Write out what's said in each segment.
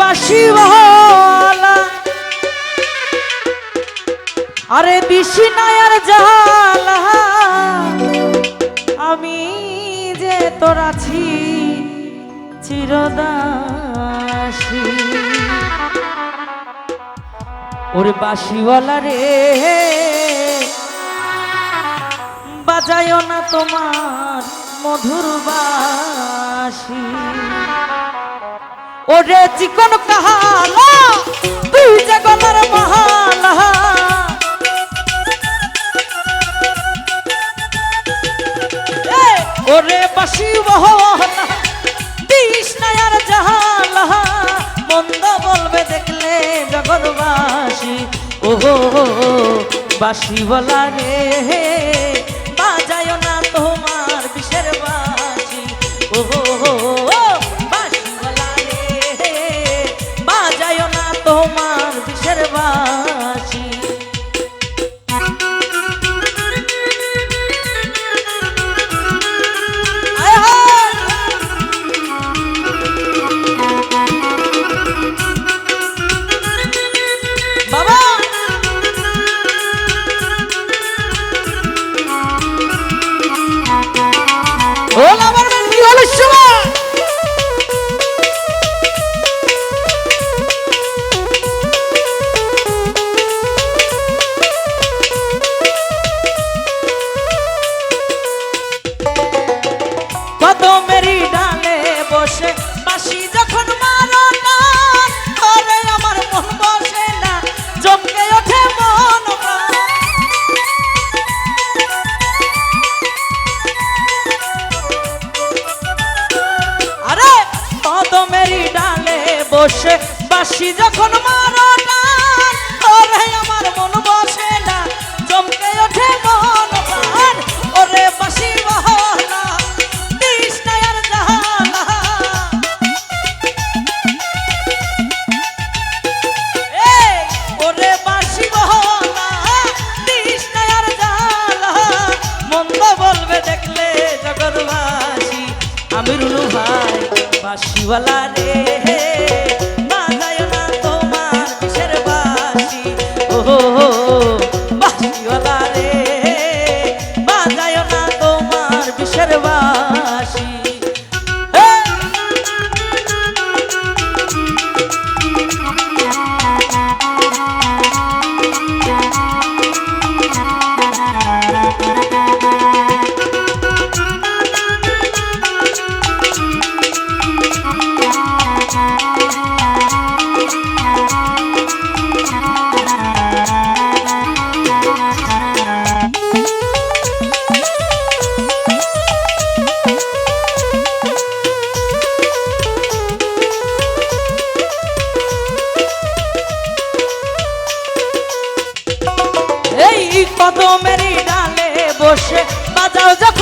বাসিওয়ালা। আরে দিশি নায়ার জালা, আমি যে তোর আছি চিরদাসী। ওরে বাসিওয়ালা রে বাজায়ও না তোমার মধুর বাসি। ওরে চিকন কাহালা, তুই যে গলার মহালা। ওরে বাসি বহলা দিস নায়ার জাহালা। মন্দ বলবে দেখলে জগৎবাসী। ওহো, বাসি বলা রে বাবা! বসে বাসি যখন মারো করে আমার মন বসে না জমকে ওঠে। ওরে বাসি ওরে বলবে দেখলে আমি রুনু ভাই বাঁশিওয়ালা রে যখন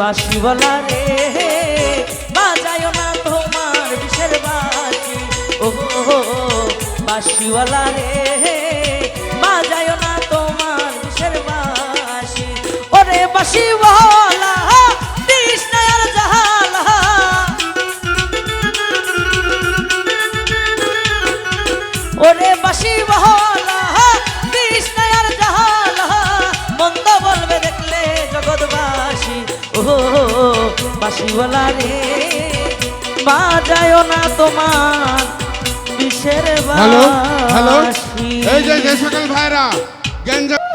বাসিওয়ালা রে। বাজায় না তোমার বিশের বাসি ও বাসিওয়ালা রে। বাজায় না তোমার বিশের বাসি ওরে বাসিওয়ালা ওরে বাসি বাসিওয়ালা রে বাজায় না তোমার বিশের হ্যালো হ্যালো এই যে সকল ভাইরা গেঞ্জা